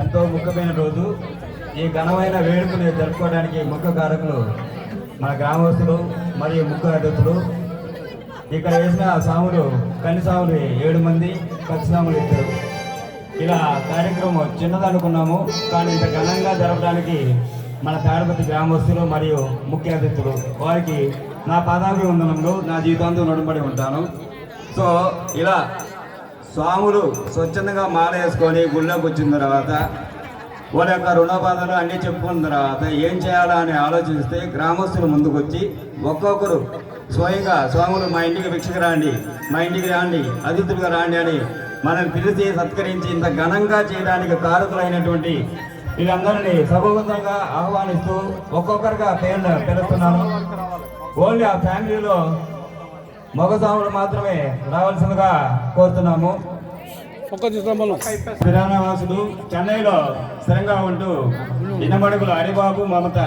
ఎంతో ముఖ్యమైన రోజు. ఈ ఘనమైన వేడుకను జరుపుకోవడానికి ముఖ్య కారకులు మన గ్రామస్తులు మరియు ముఖ్య అతిథులు. ఇక్కడ వేసిన సాములు కన్ని సాములు ఏడు మంది పచ్చి సాములు ఇద్దరు. ఇలా కార్యక్రమం చిన్నదనుకున్నాము కానీ ఇంత ఘనంగా జరపడానికి మన తాడపతి గ్రామస్తులు మరియు ముఖ్య అతిథులు వారికి నా పాదాభి వందనంలో నా జీవితాంతం నడుంబడి ఉంటాను. సో ఇలా స్వాములు స్వచ్ఛందంగా మాల వేసుకొని గుళ్ళోకి వచ్చిన తర్వాత వాళ్ళ యొక్క రుణబాధలు అన్నీ చెప్పుకున్న తర్వాత ఏం చేయాలా అని ఆలోచిస్తే గ్రామస్తులు ముందుకొచ్చి ఒక్కొక్కరు స్వయంగా స్వాములు మా ఇంటికి భిక్షకు రాండి మా ఇంటికి రాండి అతిథులుగా రాండి అని మనం పిలిచి సత్కరించి ఇంత ఘనంగా చేయడానికి కారకులైనటువంటి వీళ్ళందరినీ సభోగతంగా ఆహ్వానిస్తూ ఒక్కొక్కరిగా పేరు పిలుస్తున్నాను ఓన్లీ ఆ ఫ్యామిలీలో మగ స్వాములు మాత్రమే రావాల్సిందిగా కోరుతున్నాము. స్థిరానవాసులు చెన్నైలో స్థిరంగా ఉంటూ ఇనమడుగులు హరిబాబు మమత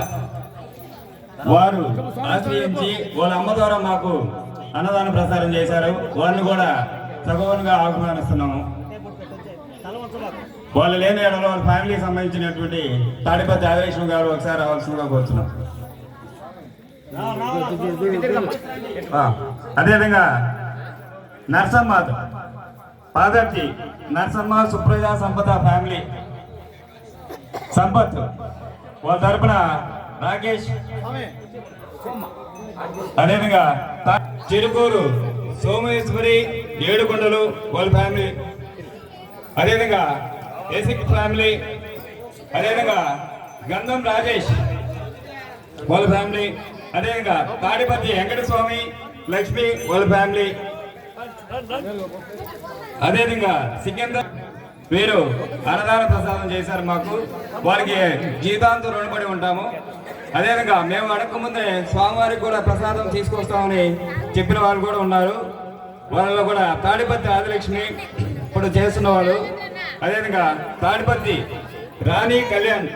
వారు ఆశ్రయించి వాళ్ళ అమ్మ ద్వారా మాకు అన్నదాన ప్రసారం చేశారు. వారిని కూడా సగౌనంగా ఆహ్వానిస్తున్నాము. వాళ్ళు లేని వాళ్ళ ఫ్యామిలీకి సంబంధించినటువంటి తాడిపత్రి ఆదిలక్ష్మి గారు ఒకసారి రావాల్సిందిగా కోరుతున్నాం. అదేవిధంగా నర్సమ్మ పాదర్జీ నర్సమ్మ సుప్రజ సంపద ఫ్యామిలీ. సంపత్ వాళ్ళ తరపున రాకేష్. అదేవిధంగా చిరుకూరు సోమేశ్వరి ఏడుకొండలు వాళ్ళ ఫ్యామిలీ. అదేవిధంగా ఏసిక్ ఫ్యామిలీ. అదేవిధంగా గంధం రాజేష్ వాళ్ళ ఫ్యామిలీ. అదేవిధంగా తాడిపత్రి వెంకటస్వామి లక్ష్మి వాళ్ళ ఫ్యామిలీ. అదేవిధంగా సికిందర్ వీరు అన్నదాన ప్రసాదం చేశారు మాకు. వారికి జీతాంతం రుణపడి ఉంటాము. అదేవిధంగా మేము అడగకముందే స్వామివారికి కూడా ప్రసాదం తీసుకొస్తామని చెప్పిన వాళ్ళు కూడా ఉన్నారు. వాళ్ళలో కూడా తాడిపత్తి ఆదిలక్ష్మి ఇప్పుడు చేస్తున్న వాళ్ళు. అదేవిధంగా తాడిపత్తి రాణి కళ్యాణ్.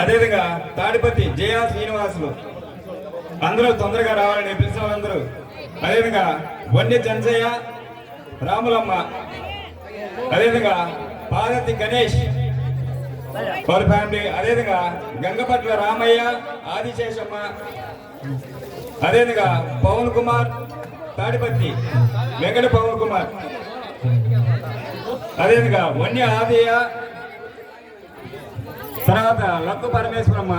అదేవిధంగా తాడిపత్తి జయా శ్రీనివాసులు. అందరూ తొందరగా రావాలని పిలిచిన వాళ్ళందరూ. అదేవిధంగా వన్య జనజయ రాములమ్మ అదేవిధంగా పార్వతి గణేష్ వాళ్ళ ఫ్యామిలీ అదేవిధంగా గంగపట్ల రామయ్య ఆదిశేషమ్మ అదేవిధంగా పవన్ కుమార్ తాడిపత్రి వెంకట పవన్ కుమార్. అదేవిధంగా వన్య ఆదయ్య తర్వాత లక్కు పరమేశ్వరమ్మ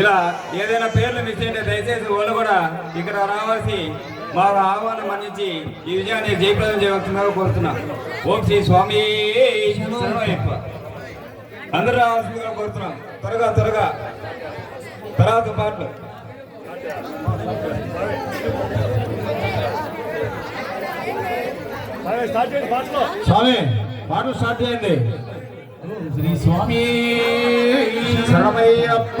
ఇలా ఏదైనా పేర్లు మిస్ అయితే దయచేసి వాళ్ళు కూడా ఇక్కడ రావాల్సి మా ఆహ్వానం మన్నించి ఈ విజయాన్ని జయప్రదం చేయవలసిందిగా కోరుతున్నా. ఓం శ్రీ స్వామి శరణమయ్యప్ప అందరూ రావాల్సిందిగా కోరుతున్నాం. త్వరగా త్వరగా. తర్వాత పాటలు. స్వామి పాటలు స్టార్ట్ చేయండి. శ్రీ స్వామి శరణమయ్యప్ప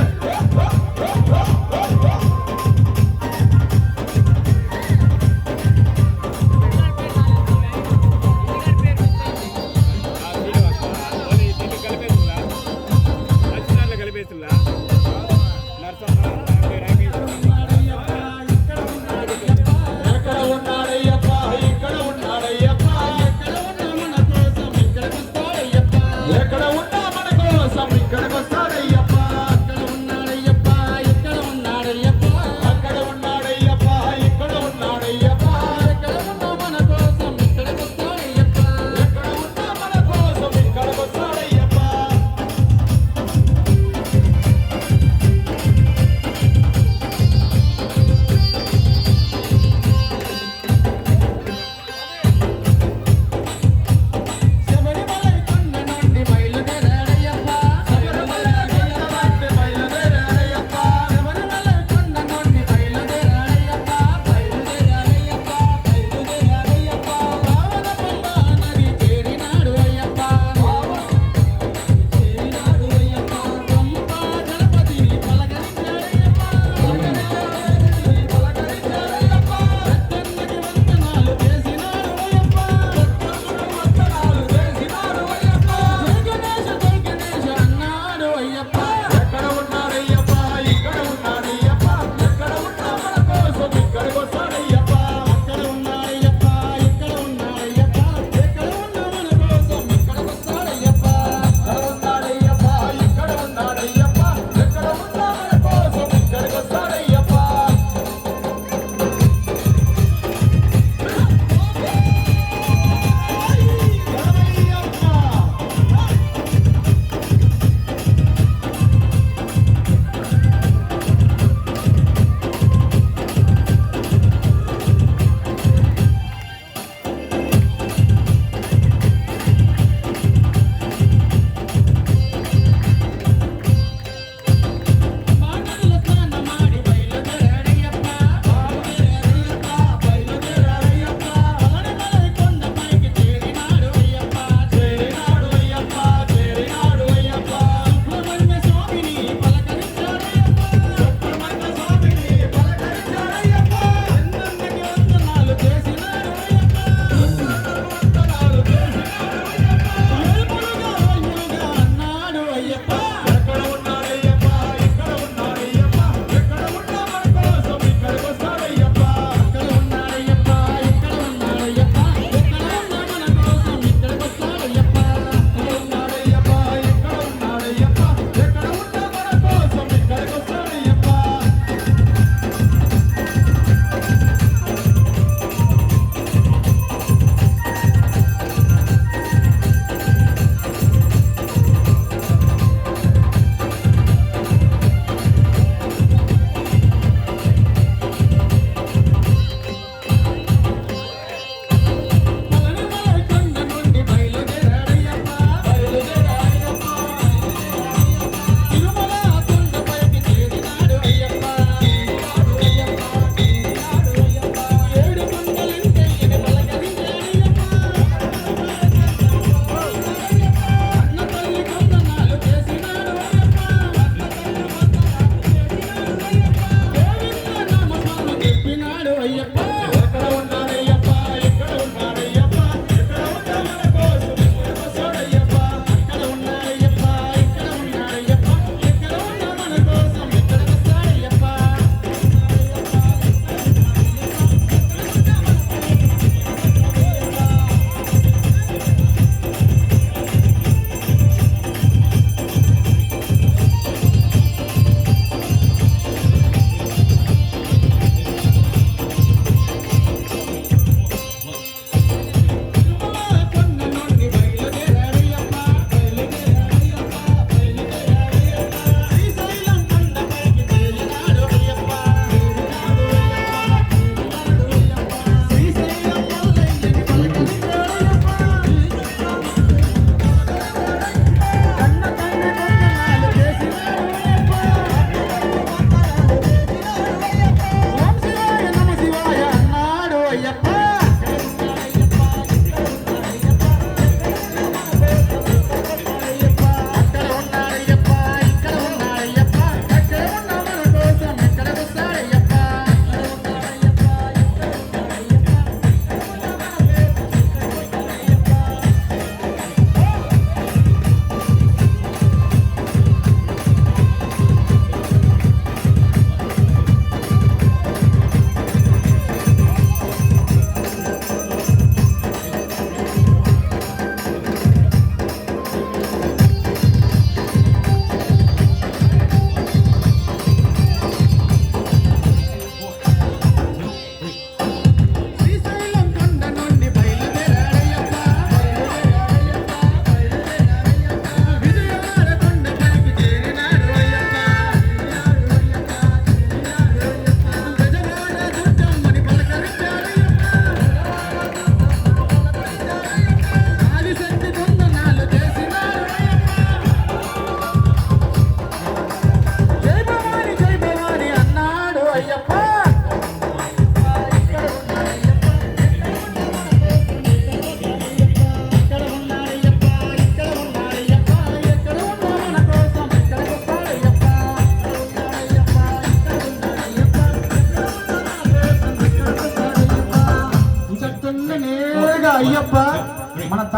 ఎక్కడ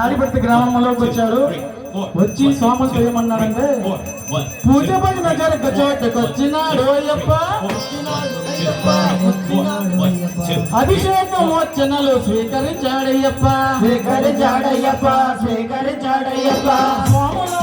తాడిపత్తి గ్రామంలోకి వచ్చారు. వచ్చి సోమస్ ఏమన్నారంటే పూజ పని నగరకు చోటుకు అభిషేకం వచ్చనలు స్వీకరించాడయ్యప్ప స్వీకరించాడయ్యప్ప స్వీకరించాడయ్యప్ప స్వాములు